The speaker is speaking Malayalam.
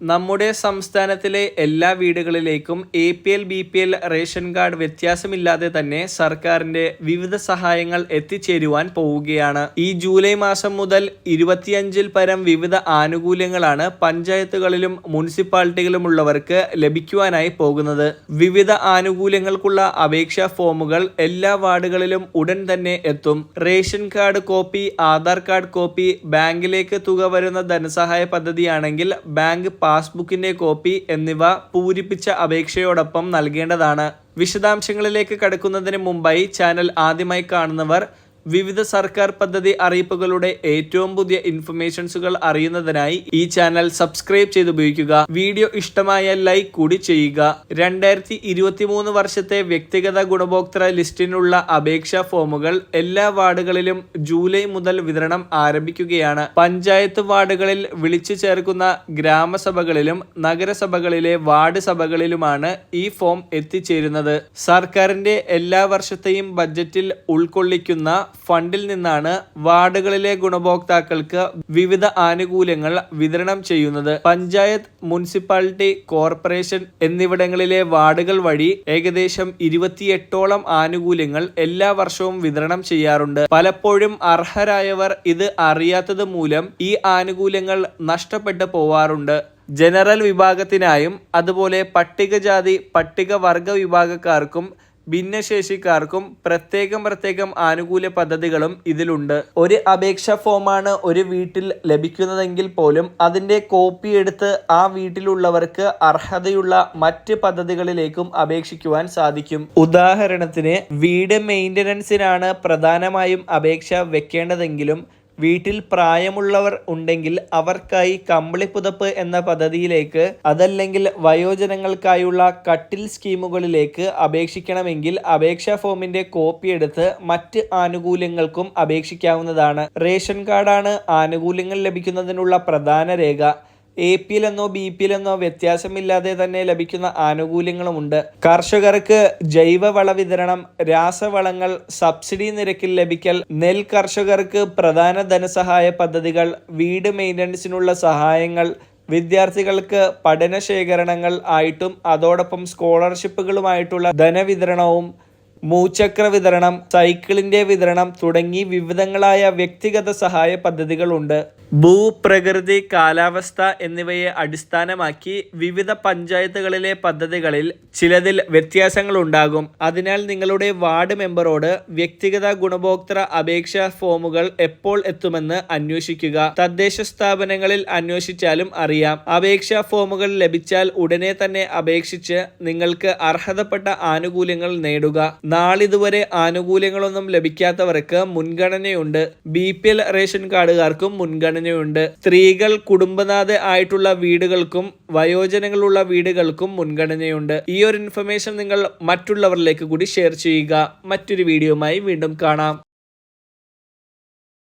നമ്മുടെ സംസ്ഥാനത്തിലെ എല്ലാ വീടുകളിലേക്കും A P L B P L ration card വ്യത്യാസമില്ലാതെ തന്നെ സർക്കാരിന്റെ വിവിധ സഹായങ്ങൾ എത്തിച്ചേരുവാൻ പോവുകയാണ്. ഈ ജൂലൈ മാസം മുതൽ ഇരുപത്തിയഞ്ചിൽ പരം വിവിധ ആനുകൂല്യങ്ങളാണ് പഞ്ചായത്തുകളിലും മുനിസിപ്പാലിറ്റികളുമുള്ളവർക്ക് ലഭിക്കുവാനായി പോകുന്നത്. വിവിധ ആനുകൂല്യങ്ങൾക്കുള്ള അപേക്ഷാ ഫോമുകൾ എല്ലാ വാർഡുകളിലും ഉടൻ തന്നെ എത്തും. Ration card copy Aadhaar card copy ബാങ്കിലേക്ക് തുക വരുന്ന ധനസഹായ പദ്ധതിയാണെങ്കിൽ ബാങ്ക് പാസ്ബുക്കിന്റെ കോപ്പി എന്നിവ പൂരിപ്പിച്ച അപേക്ഷയോടൊപ്പം നൽകേണ്ടതാണ്. വിശദാംശങ്ങളിലേക്ക് കടക്കുന്നതിന് മുമ്പായി ചാനൽ ആദ്യമായി കാണുന്നവർ വിവിധ സർക്കാർ പദ്ധതി അറിയിപ്പുകളുടെ ഏറ്റവും പുതിയ ഇൻഫർമേഷൻസുകൾ അറിയുന്നതിനായി ഈ ചാനൽ സബ്സ്ക്രൈബ് ചെയ്ത് ഉപയോഗിക്കുക. വീഡിയോ ഇഷ്ടമായ ലൈക്ക് കൂടി ചെയ്യുക. രണ്ടായിരത്തി ഇരുപത്തി മൂന്ന് വർഷത്തെ വ്യക്തിഗത ഗുണഭോക്തൃ ലിസ്റ്റിനുള്ള അപേക്ഷാ ഫോമുകൾ എല്ലാ വാർഡുകളിലും ജൂലൈ മുതൽ വിതരണം ആരംഭിക്കുകയാണ്. പഞ്ചായത്ത് വാർഡുകളിൽ വിളിച്ചു ചേർക്കുന്ന ഗ്രാമസഭകളിലും നഗരസഭകളിലെ വാർഡ് സഭകളിലുമാണ് ഈ ഫോം എത്തിച്ചേരുന്നത്. സർക്കാരിന്റെ എല്ലാ വർഷത്തെയും ബജറ്റിൽ ഉൾക്കൊള്ളിക്കുന്ന ഫണ്ടിൽ നിന്നാണ് വാർഡുകളിലെ ഗുണഭോക്താക്കൾക്ക് വിവിധ ആനുകൂല്യങ്ങൾ വിതരണം ചെയ്യുന്നത്. പഞ്ചായത്ത് മുനിസിപ്പാലിറ്റി കോർപ്പറേഷൻ എന്നിവിടങ്ങളിലെ വാർഡുകൾ വഴി ഏകദേശം ഇരുപത്തിയെട്ടോളം ആനുകൂല്യങ്ങൾ എല്ലാ വർഷവും വിതരണം ചെയ്യാറുണ്ട്. പലപ്പോഴും അർഹരായവർ ഇത് അറിയാത്തത് മൂലം ഈ ആനുകൂല്യങ്ങൾ നഷ്ടപ്പെട്ടു പോവാറുണ്ട്. ജനറൽ വിഭാഗത്തിനായും അതുപോലെ പട്ടികജാതി പട്ടികവർഗ വിഭാഗക്കാർക്കും ഭിന്നശേഷിക്കാർക്കും പ്രത്യേകം പ്രത്യേകം ആനുകൂല്യ പദ്ധതികളും ഇതിലുണ്ട്. ഒരു അപേക്ഷ ഫോമാണ് ഒരു വീട്ടിൽ ലഭിക്കുന്നതെങ്കിൽ പോലും അതിന്റെ കോപ്പി എടുത്ത് ആ വീട്ടിലുള്ളവർക്ക് അർഹതയുള്ള മറ്റ് പദ്ധതികളിലേക്കും അപേക്ഷിക്കുവാൻ സാധിക്കും. ഉദാഹരണത്തിന് വീട് മെയിന്റനൻസിനാണ് പ്രധാനമായും അപേക്ഷ വെക്കേണ്ടതെങ്കിലും വീട്ടിൽ പ്രായമുള്ളവർ ഉണ്ടെങ്കിൽ അവർക്കായി കമ്പിളിപ്പുതപ്പ് എന്ന പദ്ധതിയിലേക്ക് അതല്ലെങ്കിൽ വയോജനങ്ങൾക്കായുള്ള കട്ടിൽ സ്കീമുകളിലേക്ക് അപേക്ഷിക്കണമെങ്കിൽ അപേക്ഷാ ഫോമിന്റെ കോപ്പി എടുത്ത് മറ്റ് ആനുകൂല്യങ്ങൾക്കും അപേക്ഷിക്കാവുന്നതാണ്. റേഷൻ കാർഡാണ് ആനുകൂല്യങ്ങൾ ലഭിക്കുന്നതിനുള്ള പ്രധാന രേഖ. എ പി എൽ എന്നോ ബി പി എൽ എന്നോ വ്യത്യാസമില്ലാതെ തന്നെ ലഭിക്കുന്ന ആനുകൂല്യങ്ങളുമുണ്ട്. കർഷകർക്ക് ജൈവവള വിതരണം രാസവളങ്ങൾ സബ്സിഡി നിരക്കിൽ ലഭിക്കൽ നെൽ കർഷകർക്ക് പ്രധാന ധനസഹായ പദ്ധതികൾ വീട് മെയിന്റനൻസിനുള്ള സഹായങ്ങൾ വിദ്യാർത്ഥികൾക്ക് പഠന ശേഖരണങ്ങൾ ആയിട്ടും അതോടൊപ്പം സ്കോളർഷിപ്പുകളുമായിട്ടുള്ള ധനവിതരണവും മൂച്ചക്ര വിതരണം സൈക്കിളിന്റെ വിതരണം തുടങ്ങി വിവിധങ്ങളായ വ്യക്തിഗത സഹായ പദ്ധതികളുണ്ട്. ഭൂപ്രകൃതി കാലാവസ്ഥ എന്നിവയെ അടിസ്ഥാനമാക്കി വിവിധ പഞ്ചായത്തുകളിലെ പദ്ധതികളിൽ ചിലതിൽ വ്യത്യാസങ്ങൾ ഉണ്ടാകും അതിനാൽ നിങ്ങളുടെ വാർഡ് മെമ്പറോട് വ്യക്തിഗത ഗുണഭോക്തൃ അപേക്ഷാ ഫോമുകൾ എപ്പോൾ എത്തുമെന്ന് അന്വേഷിക്കുക. തദ്ദേശ സ്ഥാപനങ്ങളിൽ അന്വേഷിച്ചാലും അറിയാം. അപേക്ഷാ ഫോമുകൾ ലഭിച്ചാൽ ഉടനെ തന്നെ അപേക്ഷിച്ച് നിങ്ങൾക്ക് അർഹതപ്പെട്ട ആനുകൂല്യങ്ങൾ നേടുക. നാളിതുവരെ ആനുകൂല്യങ്ങളൊന്നും ലഭിക്കാത്തവർക്ക് മുൻഗണനയുണ്ട്. ബി റേഷൻ കാർഡുകാർക്കും മുൻഗണനയുണ്ട് സ്ത്രീകൾ കുടുംബനാഥ ആയിട്ടുള്ള വീടുകൾക്കും വയോജനങ്ങളുള്ള വീടുകൾക്കും മുൻഗണനയുണ്ട്. ഈ ഒരു ഇൻഫർമേഷൻ നിങ്ങൾ മറ്റുള്ളവരിലേക്ക് കൂടി ഷെയർ ചെയ്യുക. മറ്റൊരു വീഡിയോയുമായി വീണ്ടും കാണാം.